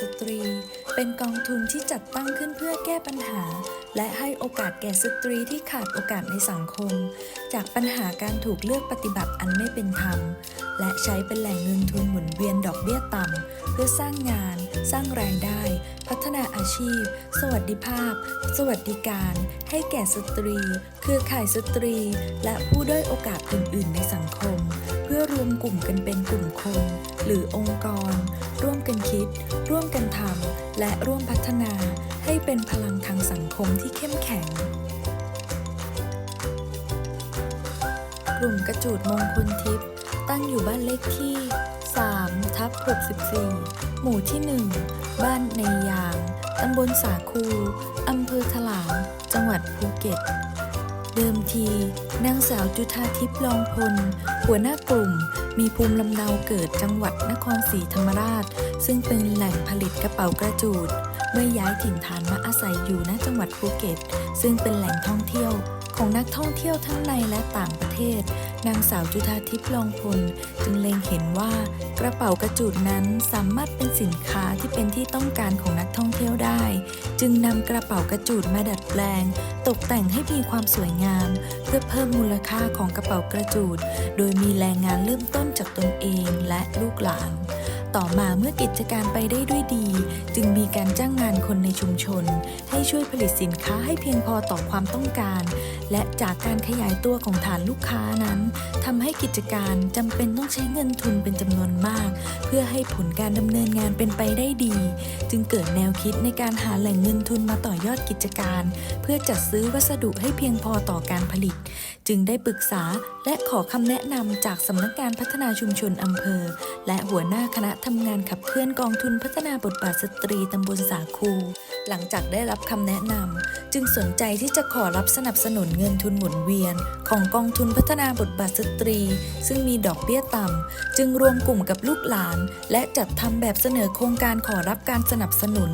สตรี เป็นกองทุนที่จัดตั้งขึ้นเพื่อแก้ปัญหา และให้โอกาสแก่สตรีที่ขาดโอกาสในสังคม จากปัญหาการถูกเลือกปฏิบัติอันไม่เป็นธรรม และใช้เป็นแหล่งเงินทุนหมุนเวียนดอกเบี้ยต่ำ เพื่อสร้างงาน สร้างรายได้ พัฒนาอาชีพ สวัสดิภาพ สวัสดิการ ให้แก่สตรี เครือข่ายสตรี และผู้ด้อยโอกาสอื่น ๆ ในสังคม พื่อรวมกลุ่มกันเป็นกลุ่มคน หรือองค์กร ร่วมกันคิด ร่วมกันทำและร่วมพัฒนาให้เป็นพลังทางสังคมที่เข้มแข็ง กลุ่มกระจูดมงคลทิพย์ตั้งอยู่บ้านเลขที่ 3 ทับ 64 หมู่ที่ 1 บ้านในยาง ตำบลสาคู อำเภอถลาง จังหวัดภูเก็ต ที นางสาวจุธาทิพย์ลองพล หัวหน้ากลุ่ม มีภูมิลำเนาเกิดจังหวัดนครศรีธรรมราช ซึ่งเป็นแหล่งผลิตกระเป๋ากระจูด เมื่อย้ายถิ่นฐานมาอาศัยอยู่ณจังหวัดภูเก็ต ซึ่งเป็นแหล่งท่องเที่ยวของนักท่องเที่ยวทั้งในและต่างประเทศ นางสาวจุธาทิพย์ลองพลจึงเล็งเห็นว่ากระเป๋ากระจูดนั้นสามารถเป็นสินค้าที่เป็นที่ต้องการของนักท่องเที่ยวได้ จึงนำกระเป๋ากระจูดมาดัดแปลง ตกแต่งให้มีความสวยงาม เพื่อเพิ่มมูลค่าของกระเป๋ากระจูด โดยมีแรงงานเริ่มต้นจากตนเองและลูกหลานต่อมาเมื่อกิจการไปได้ด้วยดี จึงมีการจ้างงานคนในชุมชน ให้ช่วยผลิตสินค้าให้เพียงพอต่อความต้องการ และจากการขยายตัวของฐานลูกค้านั้นทำให้กิจการจำเป็นต้องใช้เงินทุนเป็นจำนวนมาก เพื่อให้ผลการดำเนินงานเป็นไปได้ดี จึงเกิดแนวคิดในการหาแหล่งเงินทุนมาต่อยอดกิจการ เพื่อจัดซื้อวัสดุให้เพียงพอต่อการผลิต จึงได้ปรึกษาและขอคำแนะนำจากสำนักงานพัฒนาชุมชนอำเภอ และหัวหน้าคณะทำงานขับเคลื่อนกองทุนพัฒนาบทบาทสตรีตำบลสาคู หลังจากได้รับคำแนะนำจึงสนใจที่จะขอรับสนับสนุนเงินทุนหมุนเวียน ของกองทุนพัฒนาบทบาทสตรี ซึ่งมีดอกเบี้ยต่ำจึงรวมกลุ่มกับลูกหลาน และจัดทำแบบเสนอโครงการขอรับการสนับสนุน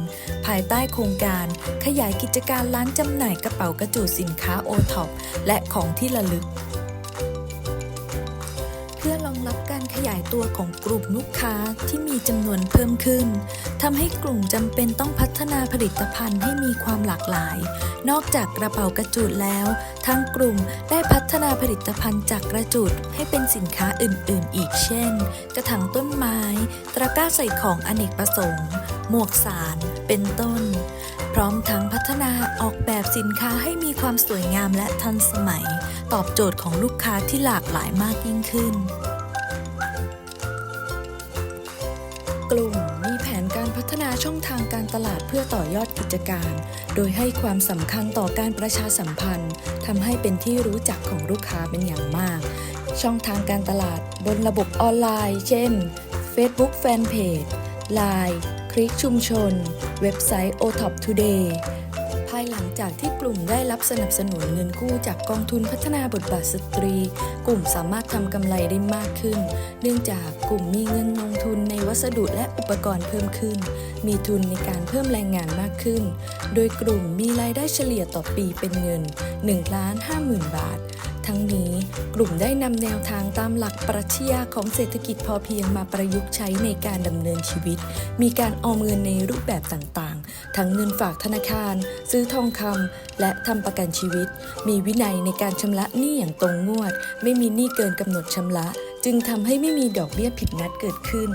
ภายใต้โครงการ ขยายกิจการร้านจำหน่ายกระเป๋ากระจูดสินค้าโอท็อปและของที่ระลึก รองรับการขยายตัวของกลุ่มลูกค้าที่มีจำนวนเพิ่มขึ้นทำให้กลุ่มจำเป็นต้องพัฒนาผลิตภัณฑ์ให้มีความหลากหลาย นอกจากกระเป๋ากระจูดแล้ว ทั้งกลุ่มได้พัฒนาผลิตภัณฑ์จากกระจูดให้เป็นสินค้าอื่น ๆ อีกเช่น กระถางต้นไม้ ตะกร้าใส่ของอเนกประสงค์ หมวกสาร เป็นต้น พร้อมทั้งพัฒนาออกแบบสินค้าให้มีความสวยงามและทันสมัย ตอบโจทย์ของลูกค้าที่หลากหลายมากยิ่งขึ้น กลุ่มมีแผนการพัฒนาช่องทางการตลาดเพื่อต่อยอดกิจการ โดยให้ความสำคัญต่อการประชาสัมพันธ์ทำให้เป็นที่รู้จักของลูกค้าเป็นอย่างมาก ช่องทางการตลาดบนระบบออนไลน์ เช่น Facebook Fanpage Line คลิกชุมชน เว็บไซต์ OTOP Today ายหลังจากที่กลุ่มได้รับสนับสนุนเงินกู้จากกองทุนพัฒนาบทบาทสตรี กลุ่มสามารถทำกำไรได้มากขึ้น เนื่องจากกลุ่มมีเงินลงทุนในวัสดุและอุปกรณ์เพิ่มขึ้น มีทุนในการเพิ่มแรงงานมากขึ้น โดยกลุ่มมีรายได้เฉลี่ยต่อปีเป็นเงิน1ล้าน5 0,000 บาท ทั้งนี้กลุ่มได้นำแนวทางตามหลักปรัชญาของเศรษฐกิจพอเพียงมาประยุกต์ใช้ในการดำเนินชีวิต มีการออมเงินในรูปแบบต่างๆ ทั้งเงินฝากธนาคาร ซื้อทองคำและทำประกันชีวิต มีวินัยในการชำระหนี้อย่างตรงงวด ไม่มีหนี้เกินกำหนดชำระ จึงทำให้ไม่มีดอกเบี้ยผิดนัดเกิดขึ้น